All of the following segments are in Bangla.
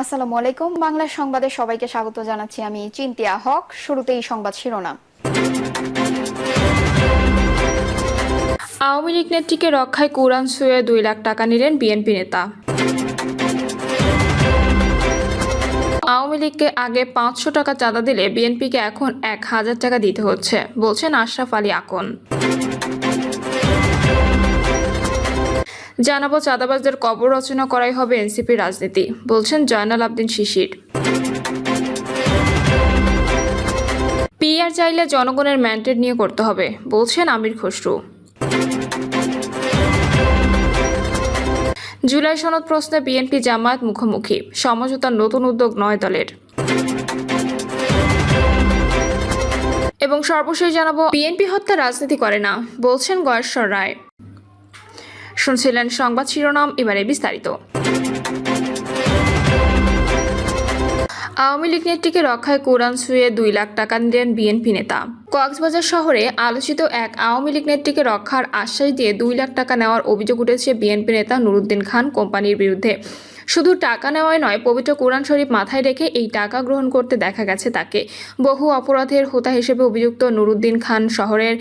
আসসালামু আলাইকুম। বাংলা সংবাদে সবাইকে স্বাগত জানাচ্ছি আমি চিন্তিয়া হক। শুরুতেই সংবাদ শিরোনাম। আওয়ামী লীগ নেত্রীকে রক্ষায় কোরআন ছুঁয়ে দুই লাখ টাকা নিলেন বিএনপি নেতা। আওয়ামী লীগকে আগে পাঁচশো টাকা চাঁদা দিলে বিএনপিকে এখন এক হাজার টাকা দিতে হচ্ছে, বলছেন আশরাফ আলী আকন। জানাব চাঁদাবাজদের কবর রচনা করাই হবে এনসিপি রাজনীতি, বলছেন জয়নাল আবদিন শিশির। পিআর চাইলে জনগণের ম্যান্ডেট নিয়ে করতে হবে, বলছেন আমির খসরু। জুলাই সনদ প্রশ্নে বিএনপি জামায়াত মুখোমুখি, সমঝোতার নতুন উদ্যোগ নয় দলের। এবং সর্বশেষ জানাব, বিএনপি হত্যা রাজনীতি করে না, বলছেন গয়েশ্বর রায়। শুনছিলেন সংবাদ শিরোনাম, এবারে বিস্তারিত। আওয়ামী লীগ নেত্রীকে রক্ষায় কোরআন ছুঁয়ে দুই লাখ টাকা নিলেন বিএনপি নেতা। কক্সবাজার শহরে আলোচিত এক আওয়ামী লীগ নেত্রীকে রক্ষার আশ্বাস দিয়ে দুই লাখ টাকা নেওয়ার অভিযোগ উঠেছে বিএনপি নেতা নুরুদ্দিন খান কোম্পানির বিরুদ্ধে। শুধু টাকা নেওয়াই নয়, পবিত্র কোরআন শরীফ মাথায় রেখে এই টাকা গ্রহণ করতে দেখা গেছে তাকে। বহু অপরাধের হোতা হিসেবে অভিযুক্ত নুরুদ্দিন খান শহরের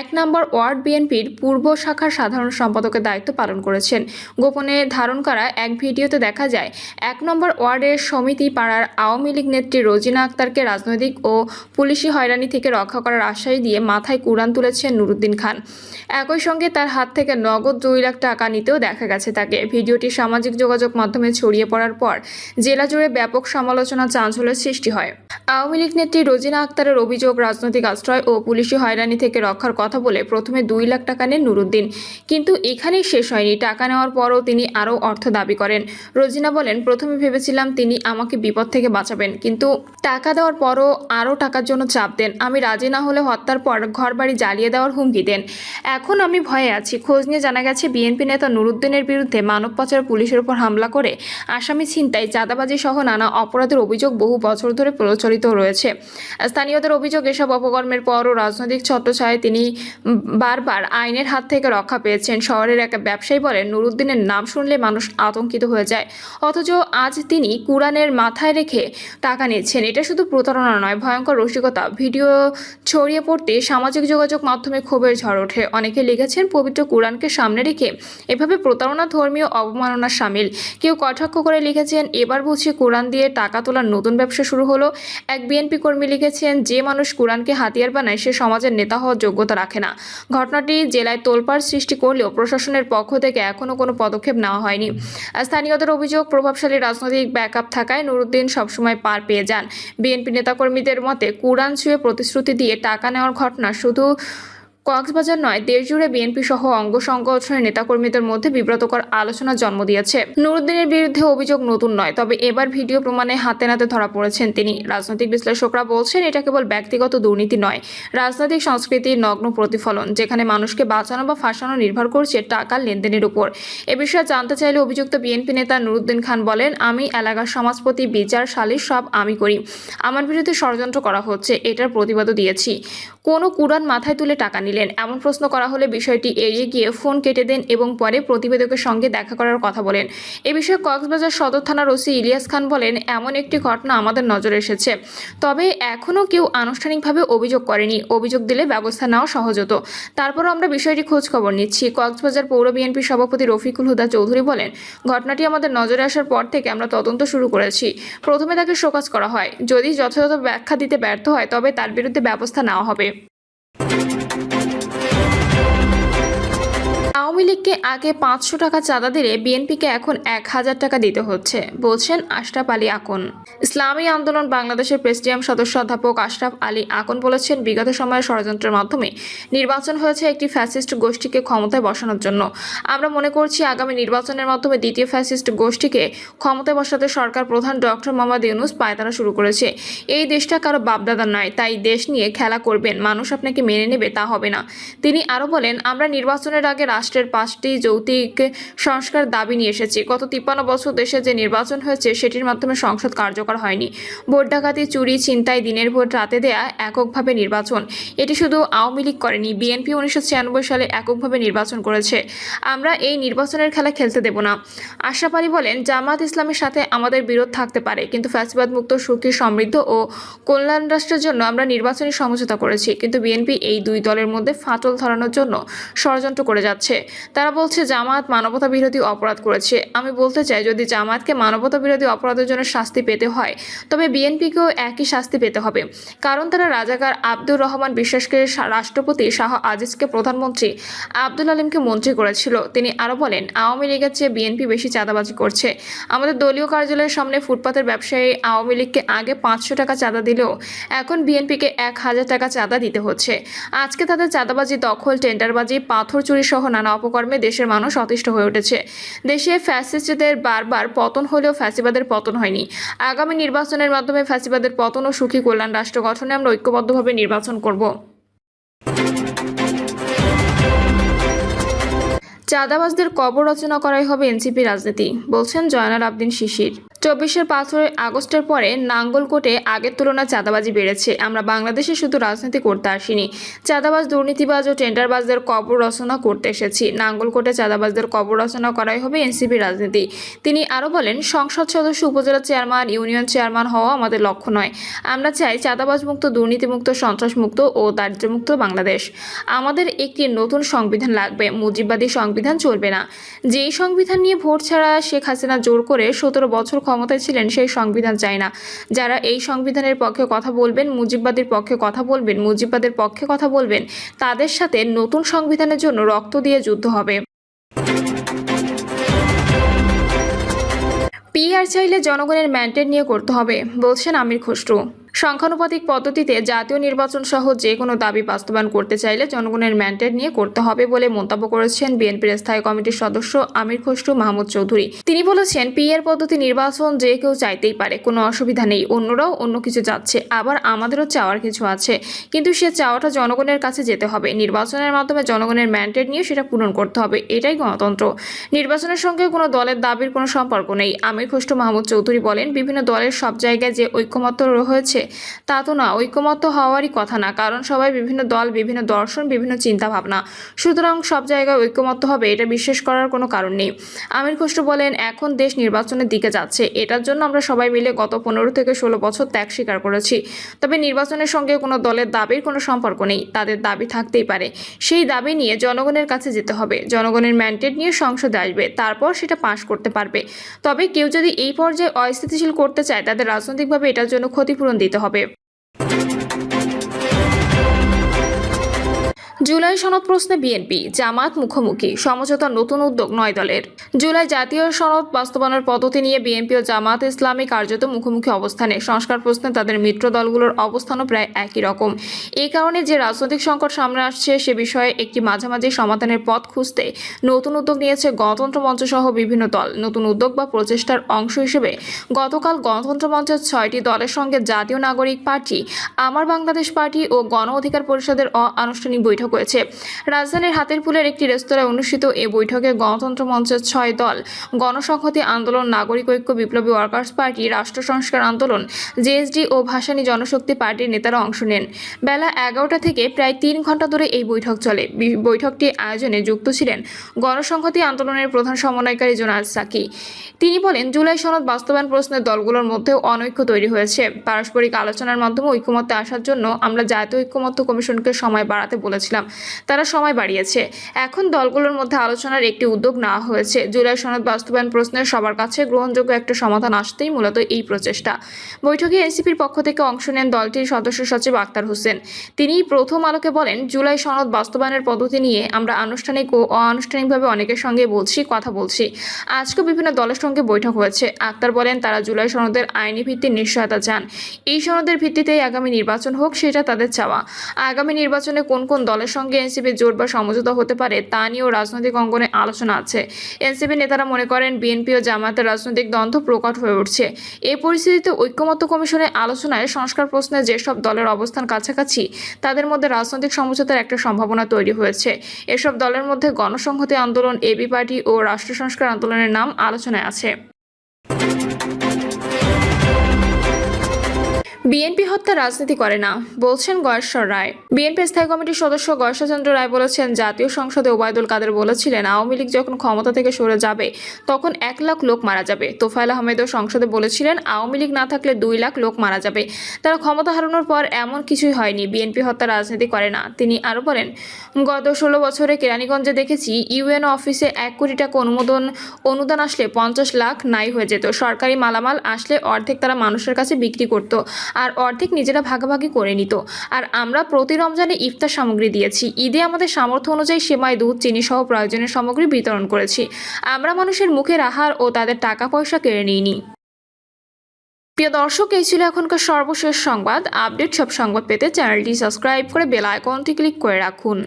এক নম্বর ওয়ার্ড বিএনপির পূর্ব শাখার সাধারণ সম্পাদকের দায়িত্ব পালন করেছেন। গোপনে ধারণ করা এক ভিডিওতে দেখা যায়, এক নম্বর ওয়ার্ডের সমিতি পাড়ার আওয়ামী লীগ নেত্রী রোজিনা আক্তারকে রাজনৈতিক ও পুলিশি হয়রানি থেকে রক্ষা করার আশ্বাস দিয়ে মাথায় কুরআন তুলেছেন নুরুদ্দিন খান। একই সঙ্গে তার হাত থেকে নগদ দুই লাখ টাকা নিতেও দেখা গেছে তাকে। ভিডিওটি সামাজিক যোগাযোগ মাধ্যমে ছড়িয়ে পড়ার পর জেলা জুড়ে ব্যাপক সমালোচনা চাঞ্চল্যের সৃষ্টি হয়। আওয়ামী লীগ নেত্রী রোজিনা আক্তারের অভিযোগ, রাজনৈতিক আশ্রয় ও পুলিশি হয়রানি থেকে রক্ষার কথা বলে প্রথমে দুই লাখ টাকা নেন নুরুদ্দিন। কিন্তু এখানেই শেষ হয়নি। টাকা নেওয়ার পরও তিনি আরও অর্থ দাবি করেন। রোজিনা বলেন, প্রথমে ভেবেছিলাম তিনি আমাকে বিপদ থেকে বাঁচাবেন, কিন্তু টাকা দেওয়ার পরও আরও টাকার জন্য চাপ দেন। আমি রাজি না হলে হত্যার পর ঘরবাড়ি জ্বালিয়ে দেওয়ার হুমকি দেন। এখন আমি ভয়ে আছি। খোঁজ নিয়ে জানা গেছে, বিএনপি নেতা নুরুদ্দিনের বিরুদ্ধে মানব পাচার পুলিশের উপর হামলা করে আসামি ছিনতাই, চাঁদাবাজি সহ নানা অপরাধের অভিযোগ বহু বছর ধরে প্রচলিত রয়েছে। স্থানীয়দের অভিযোগ, এসব অপকর্মের পরও রাজনৈতিক ছত্রছায়ায় তিনি বারবার আইনের হাত থেকে রক্ষা পেয়েছেন। শহরের এক ব্যবসায়ী বলেন, নুরুদ্দিনের নাম শুনলে মানুষ আতঙ্কিত হয়ে যায়। অথচ আজ তিনি কুরআনের মাথায় রেখে টাকা নিচ্ছেন। এটা শুধু প্রতারণা নয়, ভয়ঙ্কর রসিকতা। ভিডিও ছড়িয়ে পড়তে সামাজিক যোগাযোগ মাধ্যমে ক্ষোভের ঝড় ওঠে। অনেকে লিখেছেন, পবিত্র কোরআনকে সামনে রেখে এভাবে প্রতারণা ধর্মীয় অবমাননা সামিল। কেউ কটাক্ষ করে লিখেছেন, এবার বুঝি কোরআন দিয়ে টাকা তোলার নতুন ব্যবসা শুরু হলো। এক বিএনপি কর্মী লিখেছেন, যে মানুষ কোরআনকে হাতিয়ার বানায়, সে সমাজের নেতা হওয়ার যোগ্যতা রাখে না। ঘটনাটি জেলায় তোলপাড় সৃষ্টি করলেও প্রশাসনের পক্ষ থেকে এখনও কোনো পদক্ষেপ নেওয়া হয়নি। স্থানীয়দের অভিযোগ, প্রভাবশালী রাজনৈতিক ব্যাকআপ থাকায় নুরুদ্দিন সবসময় পার পেয়ে যান। বিএনপি নেতাকর্মীদের মতে, কোরআন ছুঁয়ে প্রতিশ্রুতি দিয়ে টাকা নেওয়ার ঘটনা। শুধু কক্সবাজার নয়, দেশজুড়ে বিএনপি সহ অঙ্গ সংগঠনের নেতাকর্মীদের মধ্যে বিব্রতকর আলোচনা জন্ম দিয়েছে। নুরুদ্দিনের বিরুদ্ধে অভিযোগ নতুন নয়, তবে এবার ভিডিও প্রমাণে হাতে নাতে ধরা পড়েছেন তিনি। রাজনৈতিক বিশ্লেষকরা বলছেন, এটা কেবল ব্যক্তিগত দুর্নীতি নয়, রাজনৈতিক সংস্কৃতির নগ্ন প্রতিফলন, যেখানে মানুষকে বাঁচানো বা ফাঁসানো নির্ভর করছে টাকার লেনদেনের উপর। এ বিষয়ে জানতে চাইলে অভিযুক্ত বিএনপি নেতা নুরুদ্দিন খান বলেন, আমি এলাকার সমাজপতি, বিচার, সালিশ সব আমি করি। আমার বিরুদ্ধে ষড়যন্ত্র করা হচ্ছে, এটার প্রতিবাদও দিয়েছি। কোনো কুরআন মাথায় তুলে টাকা নিলেন। এমন প্রশ্ন করা হলে বিষয়টি এড়িয়ে গিয়ে ফোন কেটে দেন এবং পরে প্রতিবেদকের সঙ্গে দেখা করার কথা বলেন। এ বিষয়ে কক্সবাজার সদর থানার ওসি ইলিয়াস খান বলেন, এমন একটি ঘটনা আমাদের নজরে এসেছে। তবে এখনও কেউ আনুষ্ঠানিকভাবে অভিযোগ করেনি। অভিযোগ দিলে ব্যবস্থা নেওয়া সহজ হতো। তারপরও আমরা বিষয়টি খোঁজ খবর নিচ্ছি। কক্সবাজার পৌর বিএনপি সভাপতি রফিকুল হুদা চৌধুরী বলেন, ঘটনাটি আমাদের নজরে আসার পর থেকে আমরা তদন্ত শুরু করেছি। প্রথমে তাকে শোকাজ করা হয়। যদি যথাযথ ব্যাখ্যা দিতে ব্যর্থ হয়, তবে তার বিরুদ্ধে ব্যবস্থা নেওয়া হবে। আওয়ামী লীগকে আগে পাঁচশো টাকা চাঁদা দিলে বিএনপিকে এখন এক হাজার টাকা দিতে হচ্ছে, বলছেন আশরাফ আলী আকন। ইসলামী আন্দোলন বাংলাদেশের প্রেসিডিয়াম সদস্য অধ্যাপক আশরাফ আলী আকন বলেছেন, বিগত সময়ে ষড়যন্ত্রের মাধ্যমে নির্বাচন হয়েছে একটি ফ্যাসিস্ট গোষ্ঠীকে ক্ষমতায় বসানোর জন্য। আমরা মনে করছি আগামী নির্বাচনের মাধ্যমে দ্বিতীয় ফ্যাসিস্ট গোষ্ঠীকে ক্ষমতায় বসাতে সরকার প্রধান ডক্টর মোহাম্মদ ইউনুস পায়তারা শুরু করেছে। এই দেশটা কারও বাপদাদার নয়, তাই দেশ নিয়ে খেলা করবেন, মানুষ আপনাকে মেনে নেবে তা হবে না। তিনি আরও বলেন, আমরা নির্বাচনের আগে রাষ্ট্রের রাষ্ট্রের পাঁচটি যৌক্তিক সংস্কার দাবি নিয়ে এসেছি। গত তিপ্পান্ন বছর দেশে যে নির্বাচন হয়েছে, সেটির মাধ্যমে সংসদ কার্যকর হয়নি। ভোট ডাকাতি, চুরি, ছিনতাই, দিনের ভোট, রাতে দেয়া এককভাবে নির্বাচন। এটি শুধু আওয়ামী লীগ করেনি বিএনপি উনিশশো ছিয়ানব্বই সালে এককভাবে নির্বাচন করেছে। আমরা এই নির্বাচনের খেলা খেলতে দেব না। আশরাফ আলী বলেন, জামাত ইসলামের সাথে আমাদের বিরোধ থাকতে পারে, কিন্তু ফ্যাসিবাদ মুক্ত সুখী, সমৃদ্ধ ও কল্যাণ রাষ্ট্রের জন্য আমরা নির্বাচনী সমঝোতা করেছি। কিন্তু বিএনপি এই দুই দলের মধ্যে ফাটল ধরানোর জন্য ষড়যন্ত্র করে যাচ্ছে। তারা বলছে, জামাত মানবতা বিরোধী অপরাধ করেছে। আমি বলতে চাই, যদি জামাতকে মানবতা বিরোধী অপরাধের জন্য শাস্তি পেতে হয়, তবে বিএনপিকেও একই শাস্তি পেতে হবে। কারণ তারা রাজাকার আব্দুর রহমান বিশ্বাসকে রাষ্ট্রপতি শাহ আজিজকে প্রধানমন্ত্রী আব্দুল আলিমকে মন্ত্রী করেছিল। তিনি আরও বলেন, আওয়ামী লীগের চেয়ে বিএনপি বেশি চাঁদাবাজি করছে। আমাদের দলীয় কার্যালয়ের সামনে ফুটপাতের ব্যবসায়ী আওয়ামী লীগকে আগে পাঁচশো টাকা চাঁদা দিলেও এখন বিএনপিকে এক হাজার টাকা চাঁদা দিতে হচ্ছে। আজকে তাদের চাঁদাবাজি, দখল, টেন্ডারবাজি পাথর চুরি সহ নানা অপকর্মে দেশের মানুষ অতিষ্ঠ হয়ে উঠেছে। দেশে ফ্যাসিস্টদের বারবার পতন হলেও ফ্যাসিবাদের পতন হয়নি। আগামী নির্বাচনের মাধ্যমে ফ্যাসিবাদের পতন ও সুখী কল্যাণ রাষ্ট্র গঠনে আমরা ঐক্যবদ্ধভাবে নির্বাচন করব। চাঁদাবাজদের কবর রচনা করাই হবে এনসিপি রাজনীতি, বলছেন জয়নাল আবদিন শিশির। চব্বিশের পাঁচই আগস্টের পরে নাঙ্গলকোটে আগের তুলনায় চাঁদাবাজি বেড়েছে। আমরা বাংলাদেশে শুধু রাজনীতি করতে আসিনি, চাঁদাবাজ দুর্নীতিবাজ ও টেন্ডারবাজদের কবর রচনা করতে এসেছি। নাঙ্গলকোটে চাঁদাবাজদের কবর রচনা করাই হবে এনসিপি রাজনীতি। তিনি আরও বলেন, সংসদ সদস্য, উপজেলা চেয়ারম্যান, ইউনিয়ন চেয়ারম্যান হওয়া আমাদের লক্ষ্য নয়। আমরা চাই চাঁদাবাজ মুক্ত দুর্নীতিমুক্ত, সন্ত্রাসমুক্ত ও দারিদ্র্যমুক্ত বাংলাদেশ। আমাদের একটি নতুন সংবিধান লাগবে, মুজিববাদী সংবিধান চলবে না। যেই সংবিধান নিয়ে ভোট ছাড়া শেখ হাসিনা জোর করে সতেরো বছর ক্ষমতায় ছিলেন সেই সংবিধান চাই না। যারা এই সংবিধানের পক্ষে কথা বলবেন, মুজিববাদের পক্ষে কথা বলবেন, মুজিববাদের পক্ষে কথা বলবেন, তাদের সাথে নতুন সংবিধানের জন্য রক্ত দিয়ে যুদ্ধ হবে। পিআর চাইলে জনগণের ম্যান্ডেট নিয়ে করতে হবে, বলছেন আমির খসরু। সংখ্যানুপাতিক পদ্ধতিতে জাতীয় নির্বাচন সহ যে কোনো দাবি বাস্তবায়ন করতে চাইলে জনগণের ম্যান্ডেট নিয়ে করতে হবে বলে মন্তব্য করেছেন বিএনপির স্থায়ী কমিটির সদস্য আমির খসরু মাহমুদ চৌধুরী। তিনি বলেছেন পিএর পদ্ধতি নির্বাচন যে কেউ চাইতেই পারে, কোনো অসুবিধা নেই। অন্যরাও অন্য কিছু চাচ্ছে, আবার আমাদেরও চাওয়ার কিছু আছে। কিন্তু সে চাওয়াটা জনগণের কাছে যেতে হবে। নির্বাচনের মাধ্যমে জনগণের ম্যান্ডেট নিয়ে সেটা পূরণ করতে হবে। এটাই গণতন্ত্র। নির্বাচনের সঙ্গে কোনো দলের দাবির কোনো সম্পর্ক নেই। আমির খসরু মাহমুদ চৌধুরী বলেন, বিভিন্ন দলের সব জায়গায় যে ঐক্যমত্য হয়েছে তা তো না, ঐক্যমত্য হওয়ারই কথা না। কারণ সবাই বিভিন্ন দল, বিভিন্ন দর্শন, বিভিন্ন চিন্তা ভাবনা সুতরাং সব জায়গায় ঐক্যমত্য হবে, এটা বিশ্বাস করার কোনো কারণ নেই। আমির খসরু বলেন, এখন দেশ নির্বাচনের দিকে যাচ্ছে। এটার জন্য আমরা সবাই মিলে গত পনেরো থেকে ষোলো বছর ত্যাগ স্বীকার করেছি। তবে নির্বাচনের সঙ্গে কোনো দলের দাবির কোনো সম্পর্ক নেই, তাদের দাবি থাকতেই পারে। সেই দাবি নিয়ে জনগণের কাছে যেতে হবে। জনগণের ম্যান্ডেট নিয়ে সংসদে আসবে, তারপর সেটা পাশ করতে পারবে। তবে কেউ যদি এই পর্যায়ে অস্থিতিশীল করতে চায়, তাদের রাজনৈতিকভাবে এটার জন্য ক্ষতিপূরণ দিতে হবে। জুলাই সনদ প্রশ্নে বিএনপি, জামাত মুখোমুখি সমঝোতার নতুন উদ্যোগ নয় দলের। জুলাই জাতীয় সনদ বাস্তবায়নের পদ্ধতি নিয়ে বিএনপি ও জামাত ইসলামী কার্যত মুখোমুখি অবস্থানে। সংস্কার প্রশ্নে তাদের মিত্র দলগুলোর অবস্থানও প্রায় একই রকম। এই কারণে যে রাজনৈতিক সংকট সামনে আসছে, সে বিষয়ে একটি মাঝামাঝি সমাধানের পথ খুঁজতে নতুন উদ্যোগ নিয়েছে গণতন্ত্র মঞ্চ সহ বিভিন্ন দল। নতুন উদ্যোগ বা প্রচেষ্টার অংশ হিসেবে গতকাল গণতন্ত্র মঞ্চের ছয়টি দলের সঙ্গে জাতীয় নাগরিক পার্টি, আমার বাংলাদেশ পার্টি ও গণ অধিকার পরিষদের অনানুষ্ঠানিক বৈঠক হয়েছে রাজধানীর হাতের হাতিরপুলের একটি রেস্তোরাঁয় অনুষ্ঠিত এ বৈঠকে গণতন্ত্র মঞ্চের ছয় দল, গণসংহতি আন্দোলন, নাগরিক ঐক্য, বিপ্লবী ওয়ার্কার্স পার্টি, রাষ্ট্র সংস্কার আন্দোলন জেএসডি ও ভাসানী জনশক্তি পার্টির নেতারা অংশ নেন। বেলা এগারোটা থেকে প্রায় তিন ঘণ্টা ধরে এই বৈঠক চলে। বৈঠকটি আয়োজনে যুক্ত ছিলেন গণসংহতি আন্দোলনের প্রধান সমন্বয়কারী জোনাল সাকি। তিনি বলেন, জুলাই সনদ বাস্তবায়ন প্রশ্নে দলগুলোর মধ্যেও অনৈক্য তৈরি হয়েছে। পারস্পরিক আলোচনার মাধ্যমে ঐক্যমত্যে আসার জন্য আমরা জাতীয় ঐক্যমত্য কমিশনকে সময় বাড়াতে বলেছিলাম। তারা সময় বাড়িয়েছে। এখন দলগুলোর মধ্যে আলোচনার একটি উদ্যোগ নেওয়া হয়েছে। জুলাই সনদ বাস্তবায়ন প্রশ্নের সবার কাছে গ্রহণযোগ্য একটা সমাধান আসতেই মূলত এই প্রচেষ্টা। বৈঠকে এনসিপির পক্ষ থেকে অংশ নেন দলটির সদস্য সচিব আক্তার হোসেন। তিনি প্রথম আলোকে বলেন, জুলাই সনদ বাস্তবায়নের পদ্ধতি নিয়ে আমরা আনুষ্ঠানিক ও অনানুষ্ঠানিকভাবে অনেকের সঙ্গে বলছি, কথা বলছি। আজকে বিভিন্ন দলের সঙ্গে বৈঠক হয়েছে। আক্তার বলেন, তারা জুলাই সনদের আইনি ভিত্তির নিশ্চয়তা চান। এই সনদের ভিত্তিতেই আগামী নির্বাচন হোক, সেটা তাদের চাওয়া। আগামী নির্বাচনে কোন কোন দলের সঙ্গে সঙ্গে এনসিপি জোট বা সমঝোতা হতে পারে, তা নিয়েও রাজনৈতিক অঙ্গনে আলোচনা আছে। এনসিপি নেতারা মনে করেন, বিএনপি ও জামায়াতের রাজনৈতিক দ্বন্দ্ব প্রকট হয়ে উঠছে। এই পরিস্থিতিতে ঐক্যমত্য কমিশনের আলোচনায় সংস্কার প্রশ্নে যেসব দলের অবস্থান কাছাকাছি, তাদের মধ্যে রাজনৈতিক সমঝোতার একটা সম্ভাবনা তৈরি হয়েছে। এসব দলের মধ্যে গণসংহতি আন্দোলন এবি পার্টি ও রাষ্ট্র সংস্কার আন্দোলনের নাম আলোচনায় আছে। বিএনপি হত্যা রাজনীতি করে না, বলছেন গয়েশ্বর রায়। বিএনপি স্থায়ী কমিটির সদস্য গয়েশ্বরচন্দ্র রায় বলেছেন, জাতীয় সংসদে ওবায়দুল কাদের বলেছিলেন, আওয়ামী লীগ যখন ক্ষমতা থেকে সরে যাবে, তখন এক লাখ লোক মারা যাবে। তোফায়েল আহমেদও সংসদে বলেছিলেন, আওয়ামী লীগ না থাকলে দুই লাখ লোক মারা যাবে। তারা ক্ষমতা হারানোর পর এমন কিছুই হয়নি, বিএনপি হত্যা রাজনীতি করে না। তিনি আরও বলেন, গত ষোলো বছরে কেরানীগঞ্জে দেখেছি, ইউএনও অফিসে এক কোটি টাকা অনুমোদন, অনুদান আসলে পঞ্চাশ লাখ নাই হয়ে যেত। সরকারি মালামাল আসলে অর্ধেক তারা মানুষের কাছে বিক্রি করত। আর অর্ধেক নিজেরা ভাগাভাগি করে নিত। আর আমরা প্রতি রমজানে ইফতার সামগ্রী দিয়েছি। ঈদে আমাদের সামর্থ্য অনুযায়ী সেমাই, দুধ চিনি সহ প্রয়োজনীয় সামগ্রী বিতরণ করেছি। আমরা মানুষের মুখের আহার ও তাদের টাকা পয়সা কেড়ে নিইনি। প্রিয় দর্শক, এই ছিল এখনকার সর্বশেষ সংবাদ। আপডেট সব সংবাদ পেতে চ্যানেলটি সাবস্ক্রাইব করে বেল আইকনটি ক্লিক করে রাখুন।